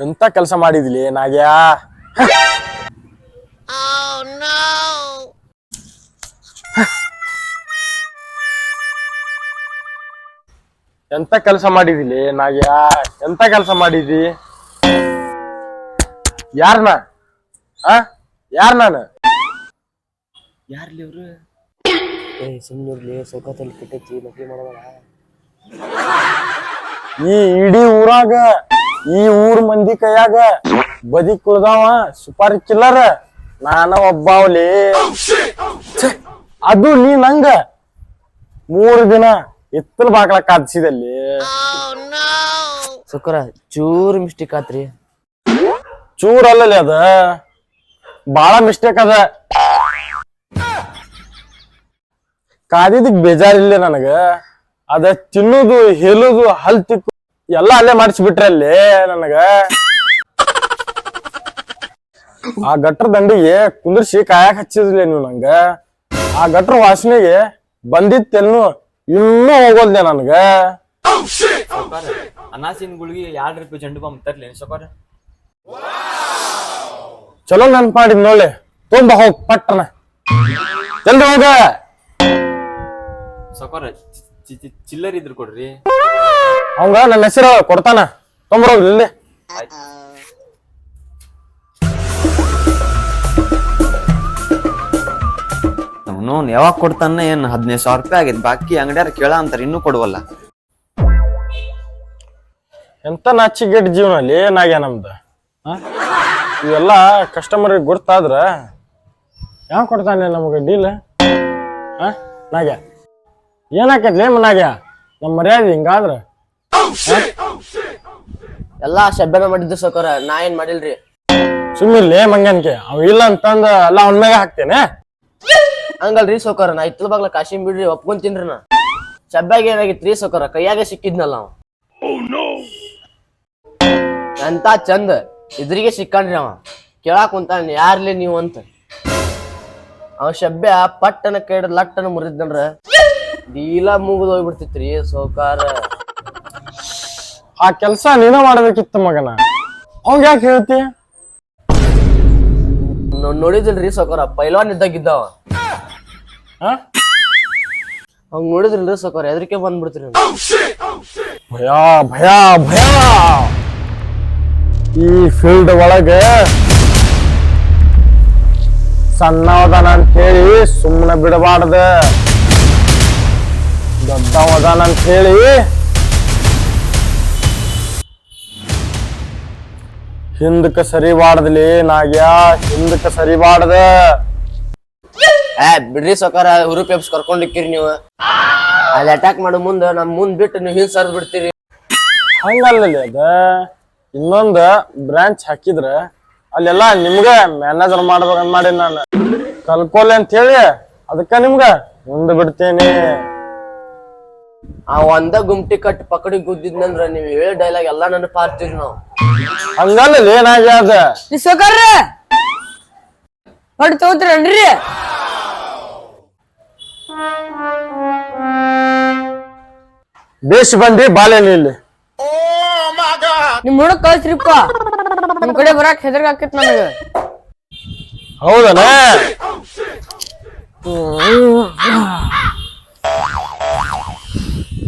ಎಂತ ಕೆಲಸ ಮಾಡಿದ್ಲಿ ನಾಗ್ಯಾ? ಎಂತ ಕೆಲಸ ಮಾಡಿದಿಲಿ ನಾಗ್ಯಾ? ಎಂತ ಕೆಲಸ ಮಾಡಿದಿ ಯಾರನ? ಆ? ಯಾರ್ ನಾನು? ಯಾರ್ಲಿ ಅವ್ರು? ಏ ಸುಮ್ಮನಿರ್ಲಿ ಸೌಕತ್ತಲ್ಲಿ ಕೆಟ್ಟೈತಿ ಈ ಇಡೀ ಊರಾಗ ಈ ಊರ್ ಮಂದಿ ಕೈಯಾಗ ಬದಿ ಕುಳ್ದಾವ ಸುಪಾರಿ ಕಿಲ್ಲರ್ ನಾನ ಒಬ್ಬಾವ್ಲಿ ಅದು ನೀ ನಂಗ. ಮೂರು ದಿನ ಎತ್ತಲ ಬಾಗ್ಲ ಕಾದಿಸಿದಲ್ಲಿ. ಸುಕರ ಚೂರ್ ಮಿಸ್ಟೇಕ್ ಆತ್ರಿ. ಚೂರ್ ಅಲ್ಲಲ್ಲಿ ಅದ. ಬಾಳ ಮಿಸ್ಟೇಕ್ ಅದ. ಕಾದಿದ್ದಕ್ ಬೇಜಾರಿಲ್ಲ ನನಗ. ಅದ ತಿನ್ನುದು ಹೇಳುದು ಹಲ್ ತಿಕ್ಕು ಎಲ್ಲ ಅಲ್ಲೇ ಮಾಡಿಸ್ಬಿಟ್ರೆ ಅಲ್ಲಿ ನನಗ. ಆ ಗಟ್ರ ದಂಡಿಗೆ ಕುಂದ್ರಿಸಿ ಕಾಯಕ್ ಹಚ್ಚಿದ್ಲೆ ನೀವು ನಂಗ. ಆ ಗಟ್ರ ವಾಸನೆಗೆ ಬಂದಿತ್ತೆನ್ನು ಇನ್ನೂ ಹೋಗೋಲ್ದೆ ನನಗ. ಅನಾಸಿನ ಗುಳಿಗೆ ಎರಡು ರೂಪಾಯಿ ಜಂಡು ಬಾಂಬ್ ತರ್ಲಿ ಸೊಕಾರ ಚಲೋ ನೆನ್ಪು ಮಾಡಿದ್ ನೋಡ್ಲಿ ತುಂಬ ಹೋಗ್ ಪಟ್ಟನ ಜಲ್ದಿ ಹೋಗ. ಸೊಕಾರ ಚಿಲ್ಲರ್ ಇದ್ರು ಕೊಡ್ರಿ. ಅವಂಗ ನನ್ನ ಹೆಸರು ಕೊಡ್ತಾನ. ತೊಂಬರೋಗ್ಲಿ ಇಲ್ಲಿ ಯಾವಾಗ ಕೊಡ್ತಾನ ಏನ್ ಹದಿನೈದು ಸಾವಿರ ರೂಪಾಯಿ ಆಗಿದೆ? ಬಾಕಿ ಅಂಗಡಿಯಾರ ಕೇಳ ಅಂತಾರೆ ಇನ್ನೂ ಕೊಡುವಲ್ಲ. ಎಂತ ನಾಚಿಗೆಟ್ ಜೀವನ ಅಲ್ಲಿ? ಏನಾಗ್ಯ ನಮ್ದು? ಆ? ಇವೆಲ್ಲ ಕಸ್ಟಮರ್ ಗೊತ್ತಾದ್ರ ಯಾವ ಕೊಡ್ತಾನೆ ನಮಗೆ ಡೀಲ್ ಏನಾಕೈತಿ ನಾಗ್ಯ? ಏನಾಕೈತ್ಲಿ ನಾಗ್ಯ? ನಮ್ಮ ಮರ್ಯಾದೆ ಹಿಂಗಾದ್ರ ಎಲ್ಲಾ ಶಬ್ದನ ಮಾಡಿದ್ದು ಸೌಕರ ನಾ ಏನ್ ಮಾಡಿಲ್ರಿ? ಸುಮ್ಮಿಲ್ಲ ಮಂಗನ್ಕೆ ಅವ್ ಇಲ್ಲ ಅಂತಂದ ಎಲ್ಲ ಅವನ ಮ್ಯಾಗ ಹಾಕ್ತೇನೆ. ಹಂಗಲ್ರಿ ಸೌಕರ ನಾ ಇತ್ತಲ ಬಾಗ್ಲ ಕಾಶಿನ್ ಬಿಡ್ರಿ ಒಪ್ಕೊಂತೀನ್ರಿ ನಾ. ಶಬ್ಬಾಗ ಏನಾಗಿತ್ರಿ ಸೌಕರ ಕೈಯಾಗೆ ಸಿಕ್ಕಿದ್ನಲ್ಲ ಅವ. ಎಂತ ಚಂದ ಇದ್ರಿಗೆ ಸಿಕ್ಕಣ್ರಿ ಅವ. ಕೇಳಾಕ್ ಕುಂತಾನ ಯಾರ್ಲಿ ನೀವು ಅಂತ. ಅವ ಶಬ್ಯ ಪಟ್ಟನ ಕೈ ಲಟ್ಟನ ಮುರಿದ್ನಂದ್ರ ಡೀಲ ಮುಗಿದ್ ಹೋಗ್ಬಿಡ್ತಿತ್ರಿ ಸೌಕಾರ. ಆ ಕೆಲಸ ನೀನ ಮಾಡ್ಬೇಕಿತ್ತು ಮಗನ. ಅವಂಗ ಯಾಕೆ ಹೇಳ್ತಿ? ನೋಡಿದಿಲ್ರಿ ಸಕೋರ ಪೈಲ್ವಾನ್ ಇದ್ದಾಗಿದ್ದಾವ. ಆ? ಅವ್ ನೋಡಿದ್ರಿಲ್ರಿ ಸಕೋರ ಎದ್ರಿಕೆ ಬಂದ್ಬಿಡ್ತೀರಿ ನೀವು. ಭಯ ಭಯ ಭಯ. ಈ ಫೀಲ್ಡ್ ಒಳಗೆ ಸಣ್ಣವದಾನ ಅಂತ ಹೇಳಿ ಸುಮ್ಮನೆ ಬಿಡಬಾರ್ದ. ದೊಡ್ಡವದಾನ ಅಂತ ಹಿಂದಕ್ಕೆ ಸರಿಬಾರ್ದ್ಲಿ ನಾಗ್ಯ ಹಿಂದಕ್ಕೆ ಸರಿಬಾರ್ದ ಏ ಬಿಡ್ರಿ ಸಕಾರ ಹುರುಪೇಪ್ಸ್ ಕರ್ಕೊಂಡಿಕ್ಕಿರಿ ನೀವು. ಅಲ್ಲಿ ಅಟ್ಯಾಕ್ ಮಾಡೋ ಮುಂದ ನಮ್ ಮುಂದ್ ಬಿಟ್ಟು ನೀವು ಹಿಂದ್ ಸರ್ದ್ ಬಿಡ್ತೀರಿ. ಹಂಗಲ್ಲ ಅದ. ಇನ್ನೊಂದು ಬ್ರಾಂಚ್ ಹಾಕಿದ್ರ ಅಲ್ಲೆಲ್ಲ ನಿಮ್ಗ ಮ್ಯಾನೇಜರ್ ಮಾಡ್ಬೇಕಂತ ಮಾಡಿ ನಾನು. ಕಲ್ಕೋಲೆ ಅಂತ ಹೇಳಿ ಅದಕ್ಕ ನಿಮ್ಗ ಮುಂದೆ ಬಿಡ್ತೇನೆ. ಆ ಒಂದ ಗುಮ್ಟಿ ಕಟ್ ಪಕಡಿ ಗುದ್ದಿದ್ನಂದ್ರ ನೀವ್ ಹೇಳ ಡೈಲಾಗ್ ಎಲ್ಲಾ ನನ್ನ ಪಾರ್ತೀರಿ ನಾವು. ಹಂಗಲ್ಲಲ್ಲಿ ಏನಾಗ್ಯದ? ನೀ ಸೌಕರ್ಯ ಹೊಡ್ ತಗೋತೀರನ್ರಿ? ಬೇಸ್ ಬಂದಿ ಬಾಲೇನಿ ಇಲ್ಲಿ. ನಿಮ್ ಹುಡುಗ ಕಳ್ಸ್ರಿಪ್ಪ. ನಿಮ್ ಕಡೆ ಬರಾಕ್ ಹೆದರ್ಗ ಆಕೈತ್ ನನಗ. ಹೌದನ?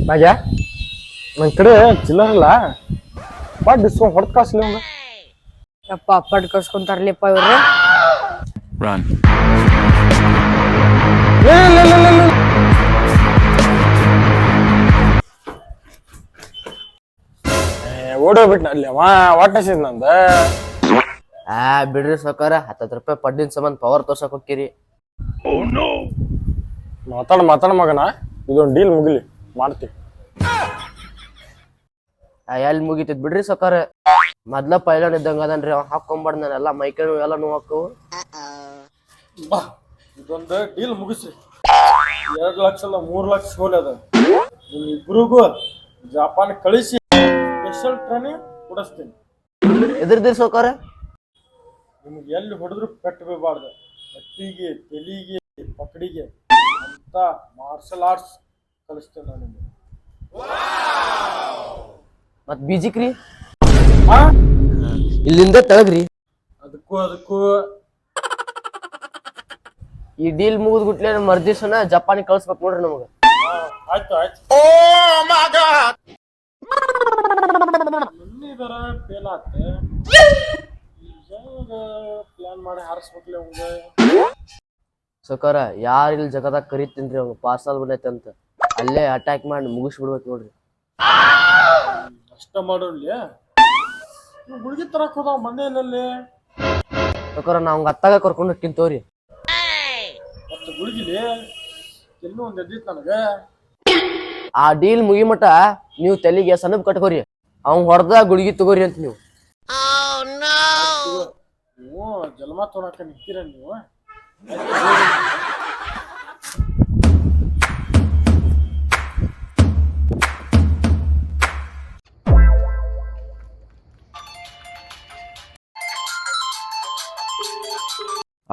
ನಾಗ್ಯ ನನ್ ಕಡೆ ಚಿಲ್ಲರಲ್ಲ ಬಾ ಡಿಸ್ಕೌಂಟ್ ಹೊಡೆದ್ ಕಾಸ್ಲಿ ಅವಂಗ ಯಪ್ಪ ಪಡ್ ಕಸ್ಕೊಂತಾರಲಿಪ್ಪ ಇವ್ರು. ಏ, ಓಡೋಗ್ಬಿಟ್ನ ಅಲ್ಲಿ ಅವ ವಾಟ್ನಸಿದ್ ನಂದ? ಆ ಬಿಡ್ರಿ ಸೌಕರ ಹತ್ತತ್ತು ರೂಪಾಯಿ ಪಡ್ಡಿನ ಸಂಬಂಧ ಪವರ್ ತೋರ್ಸಕ್ ಹೋಗ್ತೀರಿ. ಮಾತಾಡ ಮಾತಾಡ ಮಗನ ಇದೊಂದು ಡೀಲ್ ಮುಗಿಲಿ ಮಾಡ್ತೀವಿ ಎಲ್ಲಿ ಮುಗಿತೈತ್ ಬಿಡ್ರಿ ಸಕ್ಕರೆ ಮೊದ್ಲ ಪೈಲಾನ್ ಇದ್ದಂಗ ಅದನ್ರಿ ಅವ್ ಹಾಕೊಂಬಾರ್ದು ನಾನು ಎಲ್ಲಾ ಮೈಕೈ ನೋವು ಎಲ್ಲ ನೋವು ಹಾಕವು ಬಾ ಇದೊಂದು ಡೀಲ್ ಮುಗಿಸಿ ಎರಡು ಲಕ್ಷ ಅಲ್ಲ ಮೂರು ಲಕ್ಷ ಹೋಲ್ ಅದ. ನಿಮ್ ಇಬ್ರಿಗೂ ಜಪಾನ್ ಕಳಿಸಿ ಸ್ಪೆಷಲ್ ಟ್ರೈನಿಂಗ್ ಕೊಡಿಸ್ತೀನಿ. ಎದ್ರದಿರಿ ಸೌಕರ ನಿಮ್ಗೆ ಎಲ್ಲಿ ಹೊಡೆದ್ರು ಪೆಟ್ಟು ಬೀಳಬಾರ್ದು. ಹಟ್ಟಿಗೆ ತೆಲಿಗೆ ಪಕಡಿಗೆ ಅಂತ ಮಾರ್ಷಲ್ ಆರ್ಟ್ಸ್ ಕಲಿಸ್ತೇನೆ ನಾನು ನಿಮ್ಗೆ. ಮತ್ ಬೀಜಿಕ್ರಿ? ಇಲ್ಲಿಂದ ತಳಗ್ರಿ. ಅದಕ್ಕೂ ಅದಕ್ಕೂ. ಈ ಡೀಲ್ ಮುಗಿದ್ ಗುಟ್ಲೆ ಮರ್ದಿಸನ ಜಪಾನಿಗೆ ಕಳ್ಸ್ಬೇಕು ನೋಡ್ರಿ ನಮಗ. ಆಯ್ತು ಆಯ್ತು. ಮೊನ್ನೆದರ ಫೇಲ್ ಆತ. ಹೆಂಗ ಪ್ಲಾನ್ ಮಾಡಿ ಹಾರಿಸ್ಬೇಕ್ಲೆ ಅವಂಗ ಸಕಾರ ಯಾರ್ ಇಲ್ಲಿ ಜಗದಾಗ ಕರಿತೀನ್ರಿ ಅವ್ನು? ಪಾರ್ಸಲ್ ಬಂದೈತೆ ಅಂತ ಅಲ್ಲೇ ಅಟ್ಯಾಕ್ ಮಾಡಿ ಮುಗಿಸ್ಬಿಡ್ಬೇಕು ನೋಡ್ರಿ. ಅಷ್ಟ ಮಾಡೋಲ್ಲ ಗುಳಿಗೆ ತರಕ್ ಹೋದಾವ ಮನೆಯಲ್ಲಿ. ನಾ ಅತ್ತಾಗ ಕರ್ಕೊಂಡು ತಿಂತೋರಿ ತೋರಿ. ಮತ್ತೆ ಗುಳಿಗಿಲಿ ಎಲ್ಲೂ ಒಂದ್ ಎದ್ದಿತ್ತು ನನಗ. ಆ ಡೀಲ್ ಮುಗಿ ಮಟ ನೀವು ತಲೆಗೆ ಸನಬ್ ಕಟ್ಕೋರಿ. ಅವ್ನ್ ಹೊಡೆದ ಗುಳಿಗೆ ತಗೋರಿ ಅಂತ ನೀವು. ನೀವು ಜನ್ಮ ತೊಗೊಳಕ ನಿಂತೀರ ನೀವು.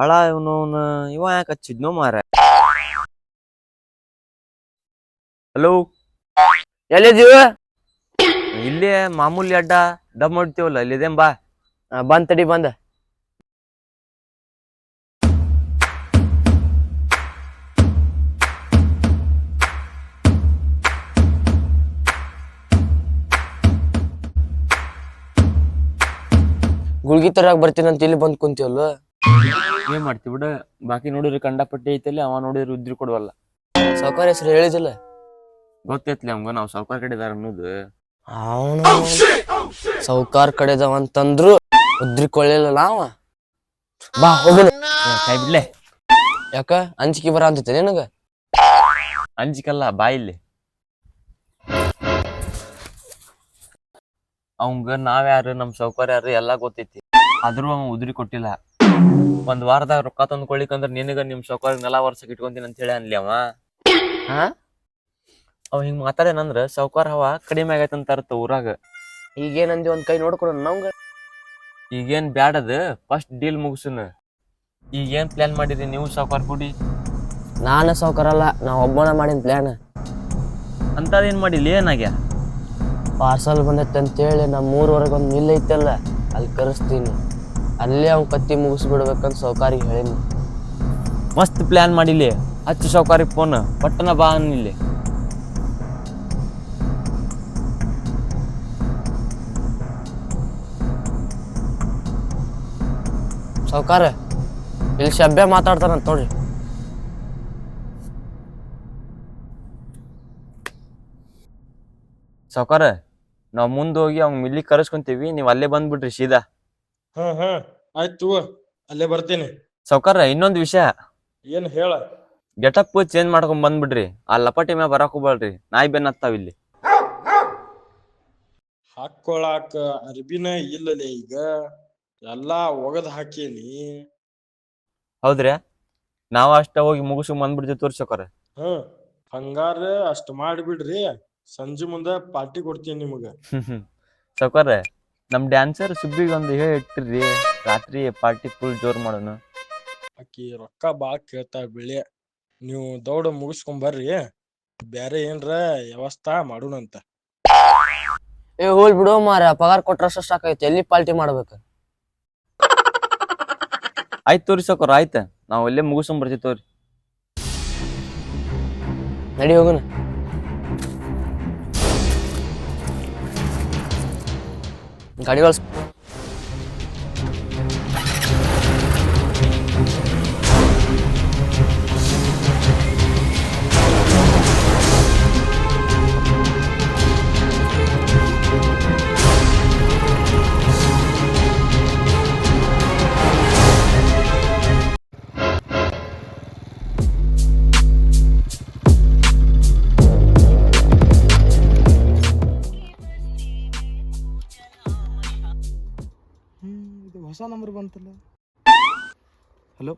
ಅಳ ಇವನು ಇವ ಯಾಕೆ ಹಚ್ಚಿದ್ನೋ ಮಾರ ಹಲೋ ಎಲ್ಲಿದೀವ ಇಲ್ಲೇ, ಮಾಮೂಲಿ ಅಡ್ಡ. ಡಬ್ ಮಾಡ್ತೀವಲ್ಲ ಇಲ್ಲಿದೇನ್ ಬಾ. ಬಂದ್ ತಡಿ ಬಂದ. ಗುಳ್ಗಿ ತರಾಕ್ ಬರ್ತೀನಿ ಅಂತ ಇಲ್ಲಿ ಬಂದ್ ಕುಂತೀವಲ್ಲ ಏನ್ ಮಾಡ್ತೀವಿ ಬಿಡ ಬಾಕಿ ನೋಡಿದ್ರೆ ಕಂಡಪಟ್ಟಿ ಐತಲ್ಲಿ ಅವ ನೋಡಿದ್ರೆ ಉದ್ರಿ ಕೊಡುವಲ್ಲ. ಸಾವುಕಾರ ಹೆಸರು ಹೇಳಿದಿಲ್ಲ ಗೊತ್ತೈತ್ಲಿ ಅವಂಗ ನಾವ್ ಸಾವ್ಕಾರ ಕಡೆದಾರ ಅನ್ನೋದು. ಅವನು ಸಾವುಕಾರ ಕಡೆದವ ಅಂತಂದ್ರು ಉದ್ರಿಕೊಳ್ಳಿಲ್ಲ ನಾವ ಬಾ ಹೋಗಿ. ಕೈ ಬಿಡ್ಲೆ ಯಾಕ? ಅಂಜಿಕೆ ಬರ ಅಂತೈತೆ ನಿನಗ? ಅಂಜಿಕಲ್ಲ ಬಾ ಇಲ್ಲಿ. ಅವಂಗ ನಾವ್ಯಾರು ನಮ್ ಸೌಕರ್ ಯಾರು ಎಲ್ಲಾ ಗೊತ್ತೈತಿ. ಆದ್ರೂ ಅವ ಉದ್ರಿ ಕೊಟ್ಟಿಲ್ಲ. ಒಂದ್ ವಾರದಾಗ ರೊಕ್ಕ ತಂದ್ಕೊಳಿಕ್ ಕೊಡ್ಲಿಕ್ಕಂದ್ರ ನಿನಗ ನಿಮ್ ಸೌಕರ್ ನೆಲ ವರ್ಷಕ್ ಇಟ್ಕೊಂತೀನಿ ಅಂತ ಹೇಳಿ ಅನ್ಲಿ ಅವ. ಹಾ? ಅವ ಹಿಂಗ್ ಮಾತಾಡೇನಂದ್ರ ಸೌಕರ್ ಹವ ಕಡಿಮೆ ಆಗೈತಂತ ಅರ್ಥ ಊರಾಗ. ಈಗೇನಂದಿ ಒಂದ್ ಕೈ ನೋಡ್ಕೊಡ ನಂಗ ಈಗೇನ್ ಬ್ಯಾಡದ ಫಸ್ಟ್ ಡೀಲ್ ಮುಗಿಸುನ. ಈಗೇನ್ ಪ್ಲಾನ್ ಮಾಡಿರಿ ನೀವು ಸೌಕರ್ ಕೂಡಿ? ನಾನ ಸಾವುಕಾರಲ್ಲ ನಾ ಒಬ್ಬನ ಮಾಡಿನ ಪ್ಲಾನ್ ಅಂತದೇನ್ ಮಾಡಿಲ್ಲ ಏನಾಗ್ಯ? ಪಾರ್ಸಲ್ ಬಂದೈತೆ ಅಂತೇಳಿ ನಮ್ಮ ಮೂರವರೆಗೆ ಒಂದು ಮಿಲ್ ಐತಲ್ಲ ಅಲ್ಲಿ ಕರೆಸ್ತೀನಿ. ಅಲ್ಲೇ ಅವ್ನ ಕತ್ತಿ ಮುಗಿಸ್ಬಿಡ್ಬೇಕಂತ ಸೌಕಾರಿ ಹೇಳಿನಿ. ಮಸ್ತ್ ಪ್ಲಾನ್ ಮಾಡಿಲಿ. ಹಚ್ಚು ಸೌಕಾರಿ ಫೋನ್ ಪಟ್ಟನ ಬಾ ಅನ್ನಿಲ್ಲಿ. ಸೌಕಾರ ಇಲ್ಲಿ ಶಬ್ಯ ಮಾತಾಡ್ತಾರಂತ ನೋಡ್ರಿ. ಸಾವ್ಕಾರ ನಾವ್ ಮುಂದೆ ಹೋಗಿ ಅವ್ನ ಮಿಲ್ಲಿ ಕರೆಸ್ಕೊಂತೀವಿ ನೀವ್ ಅಲ್ಲೇ ಬಂದ್ಬಿಡ್ರಿ ಸೀದಾ. ಹಾ ಹಾ. ಆಯ್ತು ಅಲ್ಲೇ ಬರ್ತೀನಿ. ಸಾವ್ಕಾರ ಇನ್ನೊಂದ್ ವಿಷಯ. ಏನ್ ಹೇಳ? ಗೆಟಪ್ ಚೇಂಜ್ ಮಾಡ್ಕೊಂಡ್ ಬಂದ್ಬಿಡ್ರಿ. ಆ ಲಪಾಟಿ ಮ್ಯಾಗ ಬರಕ್ ಹೋಗ್ಬೇಡ್ರಿ ನಾಯಿ ಬೆನ್ ಹತ್ತಾವ್ ಇಲ್ಲಿ. ಹಾಕೊಳಾಕ ಅರ್ಬಿನ ಇಲ್ಲಲೆ ಈಗ. ಎಲ್ಲಾ ಒಗದ್ ಹಾಕೇನಿ. ಹೌದ್ರಿ ನಾವ್ ಅಷ್ಟ ಹೋಗಿ ಮುಗಿಸ್ಕೊಂಡ್ ಬಂದ್ಬಿಡ್ತೀವಿ ತೋರಿ ಸಾವ್ಕಾರ ಹ್ಮ್ ಹಂಗಾರ ಅಷ್ಟ್ ಮಾಡಿಬಿಡ್ರಿ. ಸಂಜೆ ಮುಂದ ಪಾರ್ಟಿ ಕೊಡ್ತೀನಿ ನಿಮಗ. ಸಾವ್ಕಾರ ನಮ್ ಡ್ಯಾನ್ಸರ್ ಸುಬ್ಬಿಗೆ ಒಂದು ಹೇಳಿ ಇಟ್ಟಿರ್ರಿ. ರಾತ್ರಿ ಪಾರ್ಟಿ ಫುಲ್ ಜೋರ್ ಮಾಡೋಣ ಆಕಿ ರೊಕ್ಕ ಬಾಳ ಕೇಳ್ತಾ ಬಿಳಿ ನೀವು ದೌಡ ಮುಗಿಸ್ಕೊಂಡ್ ಬರ್ರಿ. ಬ್ಯಾರೆ ಏನ್ರ ವ್ಯವಸ್ಥಾ ಮಾಡೋಣಂತ ಏ ಹೋಲ್ ಬಿಡು ಮಾರ ಪಗಾರ ಕೊಟ್ರ ಸಾಕೈತಿ ಎಲ್ಲಿ ಪಾರ್ಟಿ ಮಾಡ್ಬೇಕು? ಆಯ್ತು ತೋರಿ ಸಾವ್ಕಾರ ಆಯ್ತ. ನಾವ್ ಅಲ್ಲೇ ಮುಗಿಸ್ಕೊಂಡ್ ಬರ್ತೀವಿ ತೋರಿ. ನಡಿ ಹೋಗೋಣ. ಗಾಡಿ ಹೊಸ ನಂಬರ್ ಬಂತಲ್ಲ. ಹಲೋ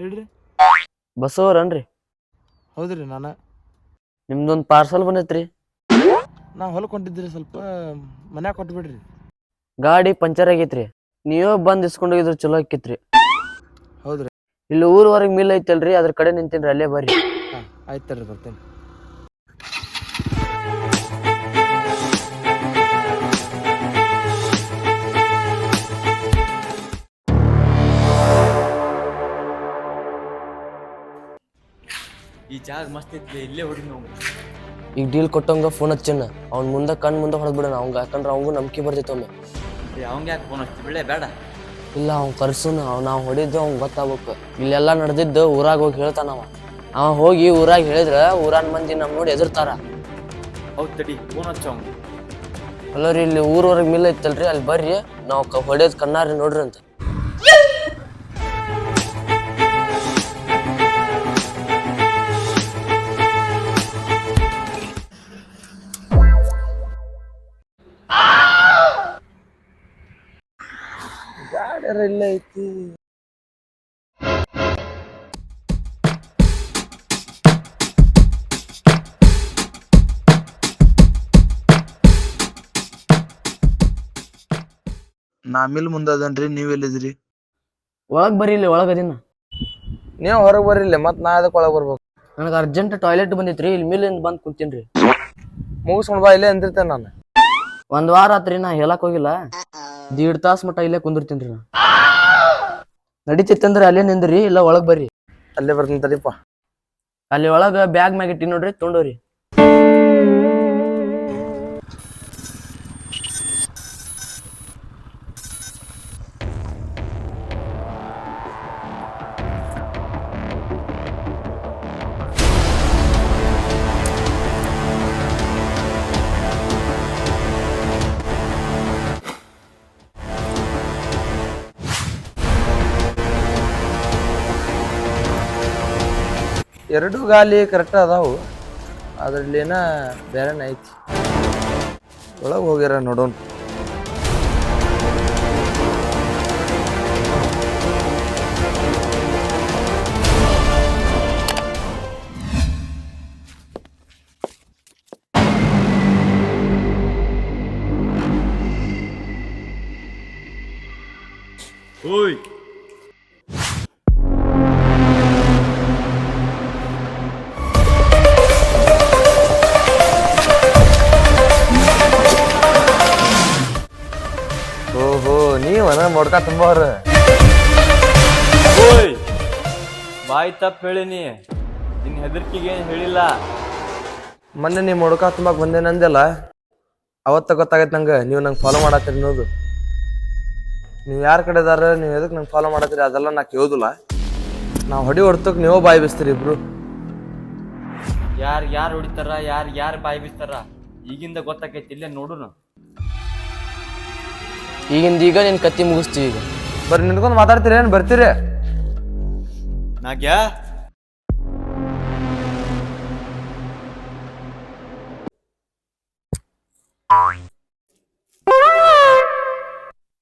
ಹೇಳ್ರಿ. ಬಸವರನ್ರಿ ಹೌದ್ರಿ ನಾನು. ನಿಮ್ದೊಂದು ಪಾರ್ಸಲ್ ಬಂದೈತ್ರಿ. ನಾ ಹೊಲಕ್ಕೆ ಹೊಂಟಿದ್ರಿ ಸ್ವಲ್ಪ ಮನ್ಯಾಗ ಕೊಟ್ಬಿಡ್ರಿ. ಗಾಡಿ ಪಂಚರ್ ಆಗೈತ್ರಿ. ನೀವೇ ಬಂದ್ ಇಸ್ಕೊಂಡ್ ಹೋಗಿದ್ರ ಚಲೋ ಆಕಿತ್ರಿ. ಹೌದ್ರಿ. ಇಲ್ಲಿ ಊರ್ವರೆಗೆ ಮಿಲ್ ಐತಲ್ರಿ ಅದ್ರ ಕಡೆ ನಿಂತೀನಿ ಅಲ್ಲೇ ಬರ್ರಿ. ಆಯ್ತಲ್ರಿ ಆಯ್ತು ಬರ್ತೇನೆ. ಜಾಗ ಮಸ್ತ್ ಐತಿ ಇಲ್ಲೇ ಹೊಡಿ ನಾವು. ಈಗ ಡೀಲ್ ಕೊಟ್ಟಂಗ ಫೋನ್ ಹಚ್ಚಣ್ಣ ಅವ್ನ ಮುಂದೆ ಕಣ್ಣು ಮುಂದೆ ಹೊಡೆದ್ ಬಿಡೋಣ ಅವಂಗ ಯಾಕಂದ್ರೆ ಅವಂಗೂ ನಂಬಿಕೆ ಬರ್ತೈತೆ ಒಮ್ಮೆ. ಅವಂಗ ಯಾಕೆ ಫೋನ್ ಹಚ್ತಿ? ಬಿಳೆ ಬೇಡ. ಇಲ್ಲ ಅವ್ನ್ ಕರ್ಸುನ. ಅವ್ ನಾವು ಹೊಡಿದ್ದು ಅವ್ನ್ ಗೊತ್ತಾಗ್ಬೇಕು. ಇಲ್ಲೆಲ್ಲ ನಡೆದಿದ್ದು ಊರಾಗ ಹೋಗಿ ಹೇಳ್ತಾನವ ಅವ. ಹೋಗಿ ಊರಾಗ ಹೇಳಿದ್ರೆ ಊರಾನ್ ಮಂದಿ ನಮ್ಮ ನೋಡಿ ಎದುರ್ತಾರ ಹೌದ್ ತಡಿ ಫೋನ್ ಹಚ್ಚ ಅಲ್ಲ ರೀ ಇಲ್ಲಿ ಊರವರೆಗೆ ಮಿಲ್ ಐತಲ್ರಿ ಅಲ್ಲಿ ಬರ್ರಿ. ನಾವು ಹೊಡೆಯೋದು ಕಣ್ಣಾರಿ ನೋಡ್ರಿ ಅಂತ. ಇಲ್ಲ ಐತಿ. ನಾ ಮಿಲ್ ಮುಂದೆ ಅದನ್ರಿ ನೀವ್ ಎಲ್ಲಿದ್ರಿ? ಒಳಗ್ ಬರೀಲಿ ಇಲ್ಲಿ ಒಳಗ್ ಅದಿನ. ನೀವ್ ಹೊರಗ್ ಬರ್ರಿಲ್ಲ ಮತ್ ನಾ ಅದಕ್ಕೆ ಒಳಗ್ ಬರ್ಬೇಕು? ನನಗೆ ಅರ್ಜೆಂಟ್ ಟಾಯ್ಲೆಟ್ ಬಂದಿತ್ರಿ ಇಲ್ಲಿ ಮಿಲ್ಲಿಂದ ಬಂದ್ ಕುಂತೀನ್ರಿ. ಮುಗಿಸ್ಕೊಂಡ್ ಬಾ ಇಲ್ಲೇ ಅಂದಿರ್ತೇನೆ ನಾನು. ಒಂದ್ ವಾರ ಆತ್ರಿ ನಾ ಹೇಳಕ್ ಹೋಗಿಲ್ಲ. ದೀಡ್ ತಾಸ್ ಮಟ್ಟ ಇಲ್ಲೇ ಕುಂದಿರ್ತೀನ್ರಿ ನಾ. ನಡಿತೈತಂದ್ರ ಅಲ್ಲೇ ನಿಂದ್ರಿ ಇಲ್ಲ ಒಳಗ್ ಬರ್ರಿ. ಅಲ್ಲೇ ಬರ್ತೀನಿ ತಡಿಪ್ಪ. ಅಲ್ಲಿ ಒಳಗ ಬ್ಯಾಗ್ ಮ್ಯಾಗ ಇಟ್ಟಿ ನೋಡ್ರಿ ತೊಗೊಂಡೋರಿ ಎರಡು ಗಾಲಿ ಕರೆಕ್ಟ್ ಅದಾವು. ಅದರಲ್ಲಿನ ಬೇರೆನೇ ಐತಿ? ಒಳಗೆ ಹೋಗ್ಯಾರ ನೋಡೋಣ. ಓಯ್. ಮೊಡ್ಕ ತುಂಬವ್ರ ಓಯ್ ಬಾಯಿ ತಪ್ಪ ಹೇಳಿನಿ ನಿನ್ನ ಹೆದರ್ಕಿಗೆ ಏನು ಹೇಳಿಲ್ಲ? ಮೊನ್ನೆ ನೀವು ಮೊಡ್ಕ ತುಂಬಾಕ್ ಬಂದೇನ ಅಂದೆಲ್ಲ ಅವತ್ತ ಗೊತ್ತಾಗೈತೆ ನಂಗೆ ನೀವು ನಂಗೆ ಫಾಲೋ ಮಾಡತ್ತೀರಿ ಅನ್ನೋದು. ನೀವು ಯಾರ ಕಡೆ ಇದಾರೆ ನೀವು ಎದಕ್ಕೆ ನಂಗೆ ಫಾಲೋ ಮಾಡತ್ತೀರಿ ಅದೆಲ್ಲ ನಾ ಕೇಳೋದಿಲ್ಲ ನಾವು ಹೊಡಿ ಹೊಡ್ತಕ್ ನೀವು ಬಾಯಿ ಬಿಸ್ತೀರಿ ಇಬ್ರು. ಯಾರ್ ಯಾರ್ ಹೊಡಿತಾರ ಯಾರ್ ಯಾರು ಬಾಯಿ ಬೀಸ್ತಾರ? ಈಗಿಂದ ಗೊತ್ತಾಕೈತಿ ಇಲ್ಲೇ ನೋಡುನು. ಈಗಿಂದ ಈಗ ನಿನ್ ಕತ್ತಿ ಮುಗಿಸ್ತೀವಿ ಈಗ. ಬರ್ರಿ ನಿಂತ್ಕೊಂಡು ಮಾತಾಡ್ತೀರಿ ಏನು ಬರ್ತೀರಿ? ನಾಗ್ಯಾ?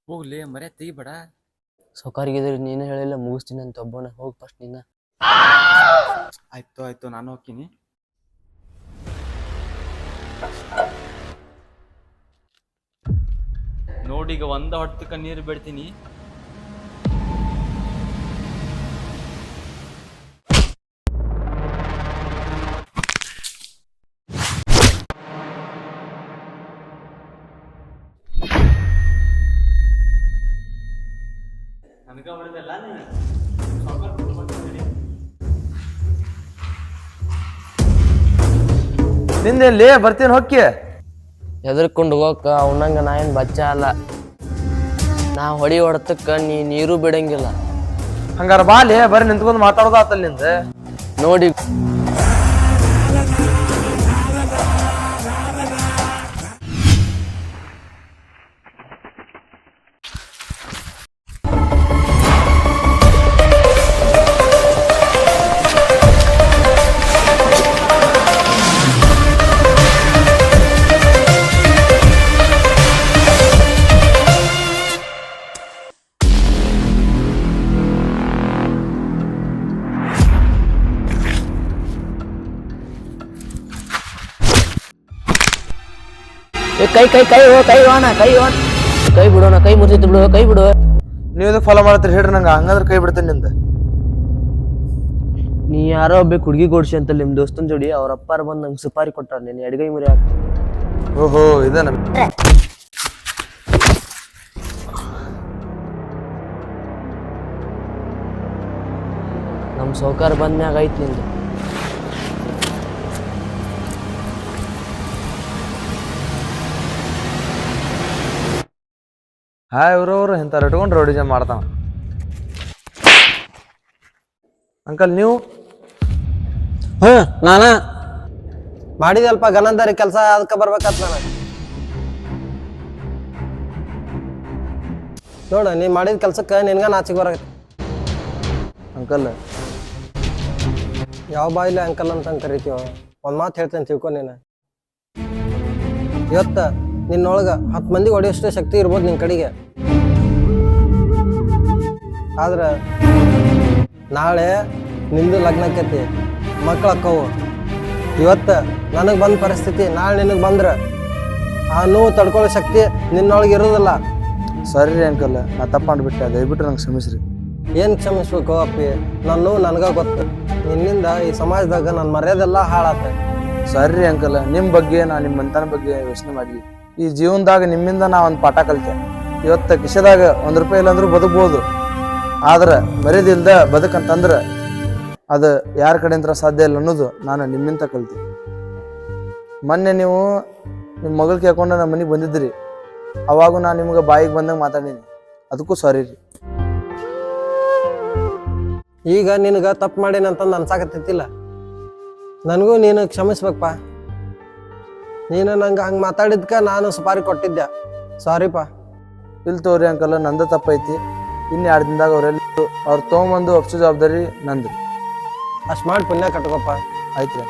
ಹೋಗ್ಲಿ ಮರ್ಯ ತೆಗಿಬೇಡ. ಸೌಕಾರಿಗಿದ್ರೆ ನೀನು ಹೇಳಿಲ್ಲ ಮುಗಿಸ್ತೀನಿ ಅಂತ ಒಬ್ಬನ. ಹೋಗಿ ಫಸ್ಟ್ ನಿನ್ನ ಆಯ್ತು ಆಯ್ತು ನಾನು ಹೋಗ್ತೀನಿ. ನೋಡೀಗ ಒಂದ ಹೊಟ್ಟಕ್ಕೆ ನೀರು ಬಿಡ್ತೀನಿ. ನನಗ ನಿಂದೆಲ್ಲಿ ಬರ್ತೀನಿ ಹೊಕ್ಕಿ ಹೆದರ್ಕೊಂಡು ಹೋಗಕ್ಕ ಅವನಂಗ ನಾ ಏನು ಬಚ್ಚ ಅಲ್ಲ. ನಾ ಹೊಡಿ ಹೊಡೆತಕ್ಕೆ ನೀ ನೀರು ಬಿಡಂಗಿಲ್ಲ. ಹಂಗಾರ ಬಾಲಿ ಬರೀ ನಿಂತ್ಕೊಂಡು ಮಾತಾಡೋದು ಆತಲ್ಲಿಂದ ನೋಡಿ ಕೈ ಕೈ ಕೈ ಹೋ ಕೈ ಹೋಣ ಕೈ ಹೋಣ ಕೈ ಬಿಡೋಣ ಕೈ ಮುರಿದಿತ್ತು ಬಿಡು ಕೈ ಬಿಡು. ನೀವು ಫಾಲೋ ಮಾಡತ್ತೀರಿ? ಹೇಳ್ರಿ ನಂಗೆ ಹಂಗಂದ್ರೆ ಕೈ ಬಿಡ್ತೇನೆ ನಿಂದ. ನೀ ಯಾರೋ ಒಬ್ಬ ಹುಡುಗಿ ಕೊಡ್ಸಿ ಅಂತ ನಿಮ್ ದೋಸ್ತನ್ ಜೋಡಿ ಅವ್ರ ಅಪ್ಪಾರ ಬಂದು ನಂಗೆ ಸುಪಾರಿ ಕೊಟ್ಟಾರ ನೀನ್ ಎಡಗೈ ಮುರಿ ಹಾಕ್ತೀನಿ ಓಹೋ ಇದೇನ ನಮ್ ಸೌಕಾರ ಬಂದ್ಮ್ಯಾಗ ಐತ್ ನಿಂದು. ಹಾ ಇವ್ರವ್ರು ಇಂಥವ್ರು ಇಟ್ಕೊಂಡು ರೌಡಿಜಮ್ ಮಾಡ್ತಾನ. ಅಂಕಲ್ ನೀವು? ಹಾ ನಾನ? ಮಾಡಿದಲ್ಪ ಗನಂದರಿ ಕೆಲಸ ಅದಕ್ಕೆ ಬರ್ಬೇಕಂತ ನಾನು. ನೋಡ ನೀ ಮಾಡಿದ ಕೆಲ್ಸಕ್ಕೆ ನಿನ್ಗ ನಾಚಿಗೆ ಬರತ್ತೆ ಅಂಕಲ್ ಯಾವ ಬಾಯಿಲೆ ಅಂಕಲ್ ಅಂತ ಕರಿತೀವ ಒಂದ್ ಮಾತು ಹೇಳ್ತೇನೆ ತಿಳ್ಕೊ ನೀನು. ಇವತ್ತ ನಿನ್ನೊಳಗ ಹತ್ತು ಮಂದಿ ಹೊಡೆಯೋಷ್ಟೇ ಶಕ್ತಿ ಇರ್ಬೋದು ನಿನ್ನ ಕಡೆಗೆ. ಆದ್ರೆ ನಾಳೆ ನಿಂದು ಲಗ್ನಕ್ಕೈತಿ ಮಕ್ಳು ಅಕ್ಕವು. ಇವತ್ತು ನನಗೆ ಬಂದ ಪರಿಸ್ಥಿತಿ ನಾಳೆ ನಿನಗೆ ಬಂದ್ರೆ ಆ ನೋವು ತಡ್ಕೊಳ್ಳೋ ಶಕ್ತಿ ನಿನ್ನೊಳಗೆ ಇರೋದಿಲ್ಲ. ಸರಿ ರೀ ಅಂಕಲ್ ನಾ ತಪ್ಪು ಬಿಟ್ಟೆ ದಯವಿಟ್ಟು ನಂಗೆ ಕ್ಷಮಿಸ್ರಿ. ಏನು ಕ್ಷಮಿಸ್ಬೇಕು ಅಪ್ಪಿ ನನ್ನ ನೋವು ನನಗ ಗೊತ್ತು. ನಿನ್ನಿಂದ ಈ ಸಮಾಜದಾಗ ನನ್ನ ಮರ್ಯಾದೆಲ್ಲ ಹಾಳಾತ. ಸರಿ ರೀ ಅಂಕಲ್ ನಿಮ್ಮ ಬಗ್ಗೆ ನಾ ನಿಮ್ಮ ಮಂತನ ಬಗ್ಗೆ ಯೋಚನೆ ಮಾಡಿ ಈ ಜೀವನದಾಗ ನಿಮ್ಮಿಂದ ನಾ ಒಂದು ಪಾಠ ಕಲಿತೆ. ಇವತ್ತು ಕಿಶೆದಾಗ ಒಂದು ರೂಪಾಯಿ ಇಲ್ಲಾಂದ್ರೂ ಬದುಕ್ಬೋದು. ಆದ್ರೆ ಮರ್ಯಾದಿಲ್ದ ಬದುಕಂತಂದ್ರೆ ಅದು ಯಾರ ಕಡೆಯಿಂದ ಸಾಧ್ಯ ಇಲ್ಲ ಅನ್ನೋದು ನಾನು ನಿಮ್ಮಿಂದ ಕಲಿತೆ. ಮೊನ್ನೆ ನೀವು ನಿಮ್ಮ ಮಗಳು ಕೇಳ್ಕೊಂಡು ನಮ್ಮ ಮನೆಗೆ ಬಂದಿದ್ರಿ. ಅವಾಗೂ ನಾನು ನಿಮ್ಗೆ ಬಾಯಿಗೆ ಬಂದಂಗೆ ಮಾತಾಡೀನಿ. ಅದಕ್ಕೂ ಸಾರಿ ರೀ. ಈಗ ನಿನಗ ತಪ್ಪು ಮಾಡೇನಂತಂದು ಅಂತಂದು ಅನ್ಸಾಕತ್ತೈತಿಲ್ಲ ನನಗೂ ನೀನು ಕ್ಷಮಿಸ್ಬೇಕಪ್ಪ ನೀನು ನಂಗೆ ಹಂಗೆ ಮಾತಾಡಿದ್ಕ ನಾನು ಸುಪಾರಿ ಕೊಟ್ಟಿದ್ದೆ. ಸಾರಿಪ್ಪ ಇಲ್ಲಿ ತೋರಿ ಅಂಕಲ್ಲ ನಂದು ತಪ್ಪೈತಿ. ಇನ್ನು ಎರಡು ದಿನದಾಗ ಅವರೆಲ್ಲ ಅವ್ರು ತೊಗೊಂಬಂದು ಒಪ್ಸೋ ಜವಾಬ್ದಾರಿ ನಂದು. ಅಷ್ಟು ಮಾಡಿ ಪುಣ್ಯ ಕಟ್ಕೊಪ್ಪ. ಆಯ್ತು ರೀ